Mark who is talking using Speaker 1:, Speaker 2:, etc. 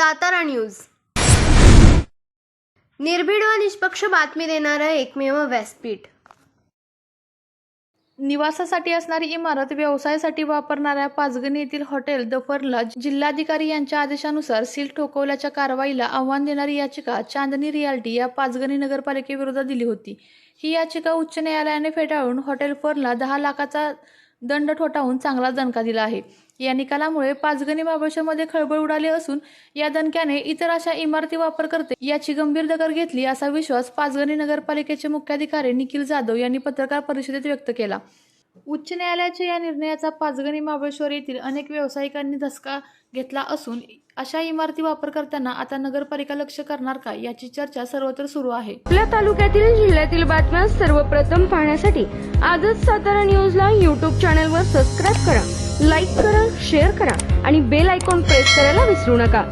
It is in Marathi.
Speaker 1: सातारा न्यूज. निर्भीड व निष्पक्ष बातमी देणारं एकमेव व्यासपीठ.
Speaker 2: निवासासाठी असणारी इमारत व्यवसायासाठी वापरणाऱ्या पाचगणी येथील हॉटेल दफरला जिल्हाधिकारी यांच्या आदेशानुसार सील ठोकवल्याच्या कारवाईला आव्हान देणारी याचिका चांदणी रियाल्टी या पाचगणी नगरपालिकेविरोधात दिली होती. ही याचिका उच्च न्यायालयाने फेटाळून हॉटेल फरला दहा लाखाचा दंड ठोठावून चांगला दणका दिला आहे. या निकालामुळे पाचगणी महाबळेश्वरमध्ये खळबळ उडाली असून या दणक्याने इतर अशा इमारती वापर करते याची गंभीर दखल घेतली असा विश्वास पाचगणी नगरपालिकेचे मुख्याधिकारी निखिल जाधव यांनी पत्रकार परिषदेत व्यक्त केला. उच्च न्यायालयाच्या या निर्णयाचा पाचगणी महाबळेश्वर येथील अनेक व्यावसायिकांनी धसका घेतला असून अशा इमारती वापरकर्त्यांना आता नगरपालिका लक्ष करणार का याची चर्चा सर्वत्र सुरू आहे.
Speaker 3: आपल्या तालुक्यातील जिल्ह्यातील बातम्या सर्वप्रथम पाहण्यासाठी आजच सातारा न्यूजला यूट्यूब चॅनलवर सबस्क्राईब करा लाईक करा शेअर करा आणि बेल आयकॉन प्रेस करायला विसरू नका.